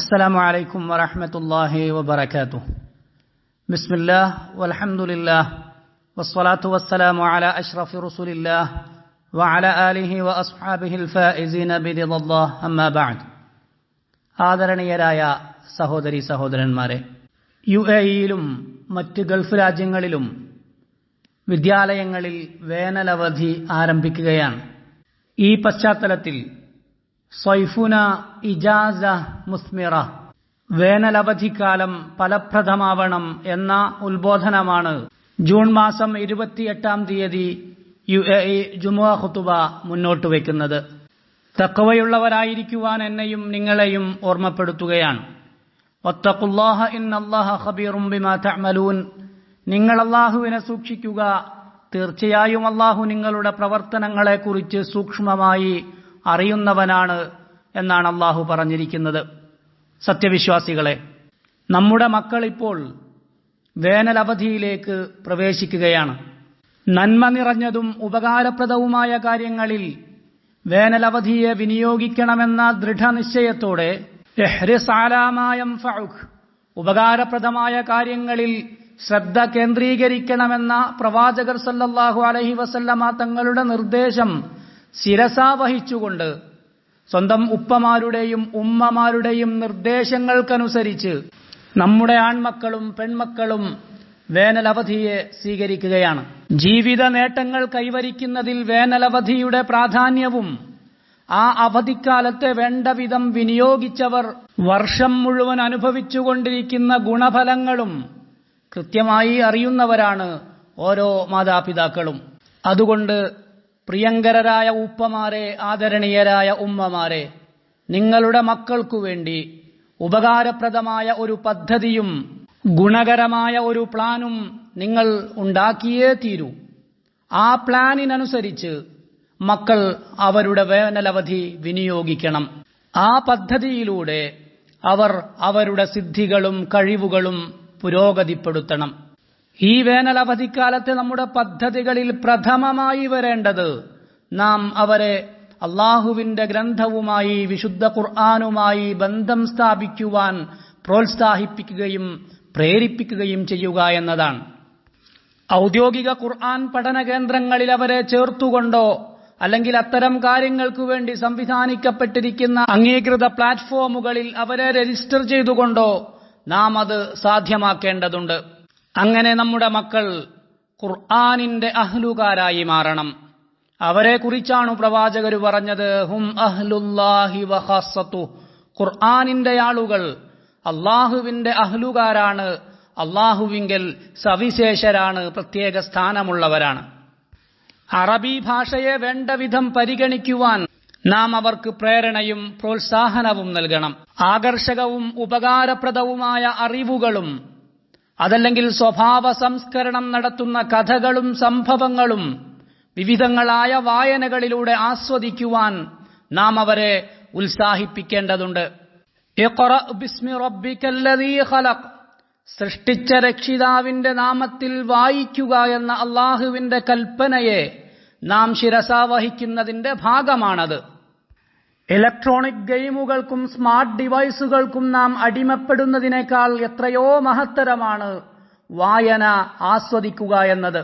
السلام عليكم ورحمة الله وبركاته بسم الله والحمد لله والصلاة والسلام على أشرف رسول الله وعلى آله وأصحابه الفائزين برضا الله أما بعد ആദരണീയരായ സഹോദരി സഹോദരന്മാരെ യു എയിലും മറ്റ് ഗൾഫ് രാജ്യങ്ങളിലും വിദ്യാലയങ്ങളിൽ വേനലവധി ആരംഭിക്കുകയാണ് ഈ പശ്ചാത്തലത്തിൽ സൈഫുന ഇജാസ മുസ്മിറ. വേനലവധിക്കാലം ഫലപ്രദമാവണം എന്ന ഉത്ബോധനമാണ്. ജൂൺ മാസം ഇരുപത്തിയെട്ടാം തീയതി യു എ ഇ ജുമുഅ മുന്നോട്ട് വയ്ക്കുന്നത് തക്കവയുള്ളവരായിരിക്കുവാൻ എന്നെയും നിങ്ങളെയും ഓർമ്മപ്പെടുത്തുകയാണ്. ഒത്തക്കുല്ലാഹ ഇന്നല്ലാഹ ഖബീറും ബിമാ തഅമലൂൻ. നിങ്ങൾ അള്ളാഹുവിനെ സൂക്ഷിക്കുക. തീർച്ചയായും അള്ളാഹു നിങ്ങളുടെ പ്രവർത്തനങ്ങളെക്കുറിച്ച് സൂക്ഷ്മമായി അറിയുന്നവനാണ് എന്നാണ് അള്ളാഹു പറഞ്ഞിരിക്കുന്നത്. സത്യവിശ്വാസികളെ നമ്മുടെ മക്കൾ ഇപ്പോൾ വേനലവധിയിലേക്ക് പ്രവേശിക്കുകയാണ്. നന്മ നിറഞ്ഞതും ഉപകാരപ്രദവുമായ കാര്യങ്ങളിൽ വേനലവധിയെ വിനിയോഗിക്കണമെന്ന ദൃഢനിശ്ചയത്തോടെ ഉപകാരപ്രദമായ കാര്യങ്ങളിൽ ശ്രദ്ധ കേന്ദ്രീകരിക്കണമെന്ന പ്രവാചകർ സല്ലാഹു അലഹി വസല്ലമ തങ്ങളുടെ നിർദ്ദേശം ശിരസാവഹിച്ചുകൊണ്ട് സ്വന്തം ഉപ്പമാരുടെയും ഉമ്മമാരുടെയും നിർദ്ദേശങ്ങൾക്കനുസരിച്ച് നമ്മുടെ ആൺമക്കളും പെൺമക്കളും വേനലവധിയെ സ്വീകരിക്കുകയാണ്. ജീവിത നേട്ടങ്ങൾ കൈവരിക്കുന്നതിൽ വേനലവധിയുടെ പ്രാധാന്യവും ആ അവധിക്കാലത്തെ വേണ്ട വിധം വിനിയോഗിച്ചവർ വർഷം മുഴുവൻ അനുഭവിച്ചുകൊണ്ടിരിക്കുന്ന ഗുണഫലങ്ങളും കൃത്യമായി അറിയുന്നവരാണ് ഓരോ മാതാപിതാക്കളും. അതുകൊണ്ട് പ്രിയങ്കരരായ ഉപ്പമാരെ ആദരണീയരായ ഉമ്മമാരെ നിങ്ങളുടെ മക്കൾക്കു വേണ്ടി ഉപകാരപ്രദമായ ഒരു പദ്ധതിയും ഗുണകരമായ ഒരു പ്ലാനും നിങ്ങൾ ഉണ്ടാക്കിയേ തീരൂ. ആ പ്ലാനിനനുസരിച്ച് മക്കൾ അവരുടെ വേനലവധി വിനിയോഗിക്കണം. ആ പദ്ധതിയിലൂടെ അവർ അവരുടെ സിദ്ധികളും കഴിവുകളും പുരോഗതിപ്പെടുത്തണം. ഈ വേനൽ അവധിക്കാലത്ത് നമ്മുടെ പദ്ധതികളിൽ പ്രഥമമായി വരേണ്ടത് നാം അവരെ അള്ളാഹുവിന്റെ ഗ്രന്ഥവുമായി വിശുദ്ധ ഖുർആാനുമായി ബന്ധം സ്ഥാപിക്കുവാൻ പ്രോത്സാഹിപ്പിക്കുകയും പ്രേരിപ്പിക്കുകയും ചെയ്യുക എന്നതാണ്. ഔദ്യോഗിക ഖുർആൻ പഠന കേന്ദ്രങ്ങളിൽ അവരെ ചേർത്തുകൊണ്ടോ അല്ലെങ്കിൽ അത്തരം കാര്യങ്ങൾക്കു വേണ്ടി സംവിധാനിക്കപ്പെട്ടിരിക്കുന്ന അംഗീകൃത പ്ലാറ്റ്ഫോമുകളിൽ അവരെ രജിസ്റ്റർ ചെയ്തുകൊണ്ടോ നാം അത് സാധ്യമാക്കേണ്ടതുണ്ട്. അങ്ങനെ നമ്മുടെ മക്കൾ ഖുർആാനിന്റെ അഹ്ലുകാരായി മാറണം. അവരെ കുറിച്ചാണ് പ്രവാചകർ പറഞ്ഞത് ഹും അഹ്ലുല്ലാഹി വഹസത്തു ഖുർആാനിന്റെ ആളുകൾ അള്ളാഹുവിന്റെ അഹ്ലുകാരാണ് അള്ളാഹുവിങ്കൽ സവിശേഷരാണ് പ്രത്യേക സ്ഥാനമുള്ളവരാണ്. അറബി ഭാഷയെ വേണ്ട വിധം പരിഗണിക്കുവാൻ നാം അവർക്ക് പ്രേരണയും പ്രോത്സാഹനവും നൽകണം. ആകർഷകവും ഉപകാരപ്രദവുമായ അറിവുകളും അതല്ലെങ്കിൽ സ്വഭാവ സംസ്കരണം നടത്തുന്ന കഥകളും സംഭവങ്ങളും വിവിധങ്ങളായ വായനകളിലൂടെ ആസ്വദിക്കുവാൻ നാം അവരെ ഉത്സാഹിപ്പിക്കേണ്ടതുണ്ട്. സൃഷ്ടിച്ച രക്ഷിതാവിന്റെ നാമത്തിൽ വായിക്കുക എന്ന അള്ളാഹുവിന്റെ കൽപ്പനയെ നാം ശിരസാവഹിക്കുന്നതിന്റെ ഭാഗമാണത്. ഇലക്ട്രോണിക് ഗെയിമുകൾക്കും സ്മാർട്ട് ഡിവൈസുകൾക്കും നാം അടിമപ്പെടുന്നതിനേക്കാൾ എത്രയോ മഹത്തരമാണ് വായന ആസ്വദിക്കുക എന്നത്.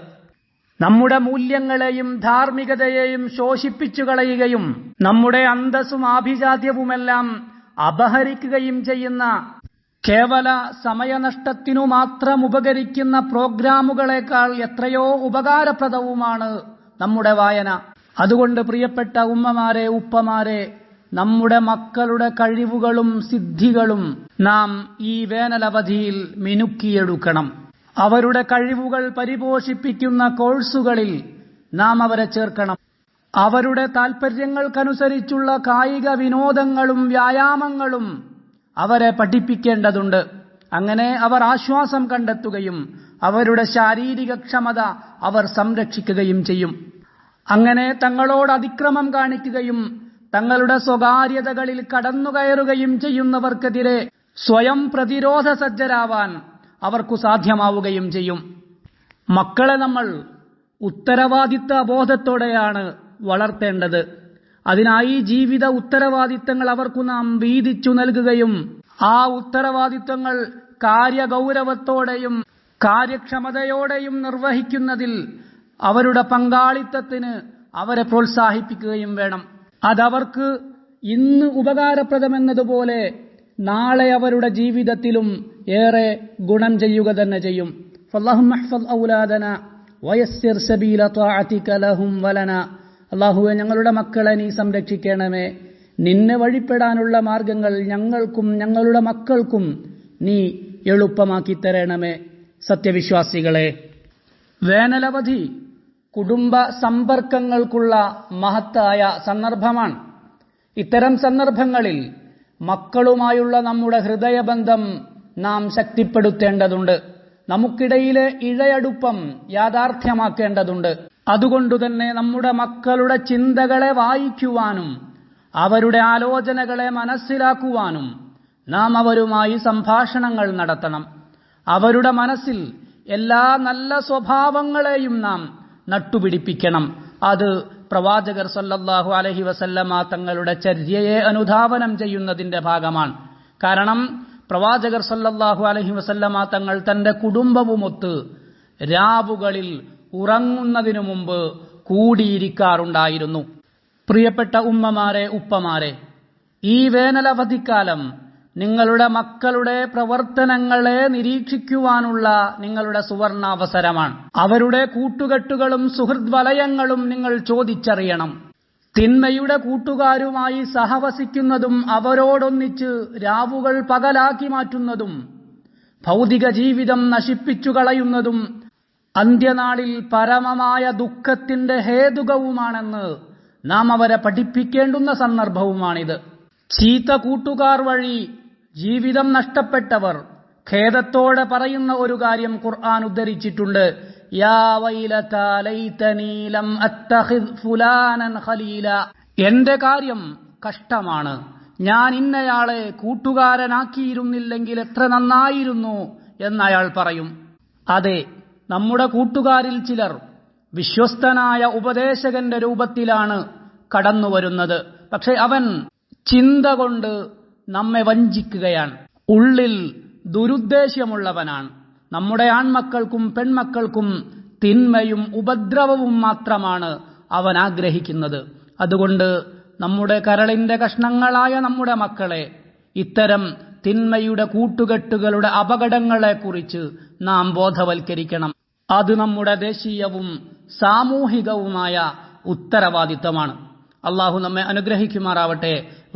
നമ്മുടെ മൂല്യങ്ങളെയും ധാർമ്മികതയെയും ശോഷിപ്പിച്ചു കളയുകയും നമ്മുടെ അന്തസ്സും ആഭിജാത്യവുമെല്ലാം അപഹരിക്കുകയും ചെയ്യുന്ന കേവല സമയനഷ്ടത്തിനു മാത്രം ഉപകരിക്കുന്ന പ്രോഗ്രാമുകളെക്കാൾ എത്രയോ ഉപകാരപ്രദവുമാണ് നമ്മുടെ വായന. അതുകൊണ്ട് പ്രിയപ്പെട്ട ഉമ്മമാരെ ഉപ്പമാരെ നമ്മുടെ മക്കളുടെ കഴിവുകളും സിദ്ധികളും നാം ഈ വേനലവധിയിൽ മിനുക്കിയെടുക്കണം. അവരുടെ കഴിവുകൾ പരിപോഷിപ്പിക്കുന്ന കോഴ്സുകളിൽ നാം അവരെ ചേർക്കണം. അവരുടെ താൽപര്യങ്ങൾക്കനുസരിച്ചുള്ള കായിക വിനോദങ്ങളും വ്യായാമങ്ങളും അവരെ പഠിപ്പിക്കേണ്ടതുണ്ട്. അങ്ങനെ അവർ ആശ്വാസം കണ്ടെത്തുകയും അവരുടെ ശാരീരിക ക്ഷമത അവർ സംരക്ഷിക്കുകയും ചെയ്യും. അങ്ങനെ തങ്ങളോട് അതിക്രമം കാണിക്കുകയും തങ്ങളുടെ സ്വകാര്യതകളിൽ കടന്നുകയറുകയും ചെയ്യുന്നവർക്കെതിരെ സ്വയം പ്രതിരോധ സജ്ജരാവാൻ അവർക്കു സാധ്യമാവുകയും ചെയ്യും. മക്കളെ നമ്മൾ ഉത്തരവാദിത്ത ബോധത്തോടെയാണ് വളർത്തേണ്ടത്. അതിനായി ജീവിത ഉത്തരവാദിത്തങ്ങൾ അവർക്കു നാം വീതിച്ചു നൽകുകയും ആ ഉത്തരവാദിത്തങ്ങൾ കാര്യഗൗരവത്തോടെയും കാര്യക്ഷമതയോടെയും നിർവഹിക്കുന്നതിൽ അവരുടെ പങ്കാളിത്തത്തിന് അവരെ പ്രോത്സാഹിപ്പിക്കുകയും വേണം. അതവർക്ക് ഇന്ന് ഉപകാരപ്രദമെന്നതുപോലെ നാളെ അവരുടെ ജീവിതത്തിലും ഏറെ ഗുണം ചെയ്യുക തന്നെ ചെയ്യും. അള്ളാഹുവെ ഞങ്ങളുടെ മക്കളെ നീ സംരക്ഷിക്കണമേ. നിന്നെ വഴിപ്പെടാനുള്ള മാർഗങ്ങൾ ഞങ്ങൾക്കും ഞങ്ങളുടെ മക്കൾക്കും നീ എളുപ്പമാക്കി തരണമേ. സത്യവിശ്വാസികളെ വേനലവധി കുടുംബ സമ്പർക്കങ്ങൾക്കുള്ള മഹത്തായ സന്ദർഭമാണ്. ഇത്തരം സന്ദർഭങ്ങളിൽ മക്കളുമായുള്ള നമ്മുടെ ഹൃദയബന്ധം നാം ശക്തിപ്പെടുത്തേണ്ടതുണ്ട്. നമുക്കിടയിലെ ഇഴയടുപ്പം യാഥാർത്ഥ്യമാക്കേണ്ടതുണ്ട്. അതുകൊണ്ടുതന്നെ നമ്മുടെ മക്കളുടെ ചിന്തകളെ വായിക്കുവാനും അവരുടെ ആലോചനകളെ മനസ്സിലാക്കുവാനും നാം അവരുമായി സംഭാഷണങ്ങൾ നടത്തണം. അവരുടെ മനസ്സിൽ എല്ലാ നല്ല സ്വഭാവങ്ങളെയും നാം നട്ടുപിടിപ്പിക്കണം. അത് പ്രവാചകർ സല്ലല്ലാഹു അലഹി വസല്ലമ തങ്ങളുടെ ചര്യയെ അനുധാവനം ചെയ്യുന്നതിന്റെ ഭാഗമാണ്. കാരണം പ്രവാചകർ സല്ലല്ലാഹു അലഹി വസല്ലമ തങ്ങൾ തന്റെ കുടുംബവുമൊത്ത് രാവുകളിൽ ഉറങ്ങുന്നതിനു മുമ്പ് കൂടിയിരിക്കാറുണ്ടായിരുന്നു. പ്രിയപ്പെട്ട ഉമ്മമാരെ ഉപ്പമാരെ ഈ വേനലവധിക്കാലം നിങ്ങളുടെ മക്കളുടെ പ്രവർത്തനങ്ങളെ നിരീക്ഷിക്കുവാനുള്ള നിങ്ങളുടെ സുവർണാവസരമാണ്. അവരുടെ കൂട്ടുകെട്ടുകളും സുഹൃദ്വലയങ്ങളും നിങ്ങൾ ചോദിച്ചറിയണം. തിന്മയുടെ കൂട്ടുകാരുമായി സഹവസിക്കുന്നതും അവരോടൊന്നിച്ച് രാവുകൾ പകലാക്കി മാറ്റുന്നതും ഭൗതിക ജീവിതം നശിപ്പിച്ചു കളയുന്നതും അന്ത്യനാളിൽ പരമമായ ദുഃഖത്തിന്റെ ഹേതുകവുമാണെന്ന് നാം അവരെ പഠിപ്പിക്കേണ്ടുന്ന സന്ദർഭവുമാണിത്. ചീത്ത കൂട്ടുകാർ വഴി ജീവിതം നഷ്ടപ്പെട്ടവർ ഖേദത്തോടെ പറയുന്ന ഒരു കാര്യം ഖുർആൻ ഉദ്ധരിച്ചിട്ടുണ്ട്. എന്റെ കാര്യം കഷ്ടമാണ്. ഞാൻ ഇന്നയാളെ കൂട്ടുകാരനാക്കിയിരുന്നില്ലെങ്കിൽ എത്ര നന്നായിരുന്നു എന്നയാൾ പറയും. അതെ നമ്മുടെ കൂട്ടുകാരിൽ ചിലർ വിശ്വസ്തനായ ഉപദേശകന്റെ രൂപത്തിലാണ് കടന്നുവരുന്നത്. പക്ഷെ അവൻ ചിന്ത കൊണ്ട് നമ്മെ വഞ്ചിക്കുകയാണ്. ഉള്ളിൽ ദുരുദ്ദേശ്യമുള്ളവനാണ് നമ്മുടെ ആൺമക്കൾക്കും പെൺമക്കൾക്കും തിന്മയും ഉപദ്രവവും മാത്രമാണ് അവൻ ആഗ്രഹിക്കുന്നത്. അതുകൊണ്ട് നമ്മുടെ കരളിന്റെ കഷ്ണങ്ങളായ നമ്മുടെ മക്കളെ ഇത്തരം തിന്മയുടെ കൂട്ടുകെട്ടുകളുടെ അപകടങ്ങളെക്കുറിച്ച് നാം ബോധവൽക്കരിക്കണം. അത് നമ്മുടെ ദേശീയവും സാമൂഹികവുമായ ഉത്തരവാദിത്തമാണ്. അള്ളാഹു നമ്മെ അനുഗ്രഹിക്കുമാറാവട്ടെ.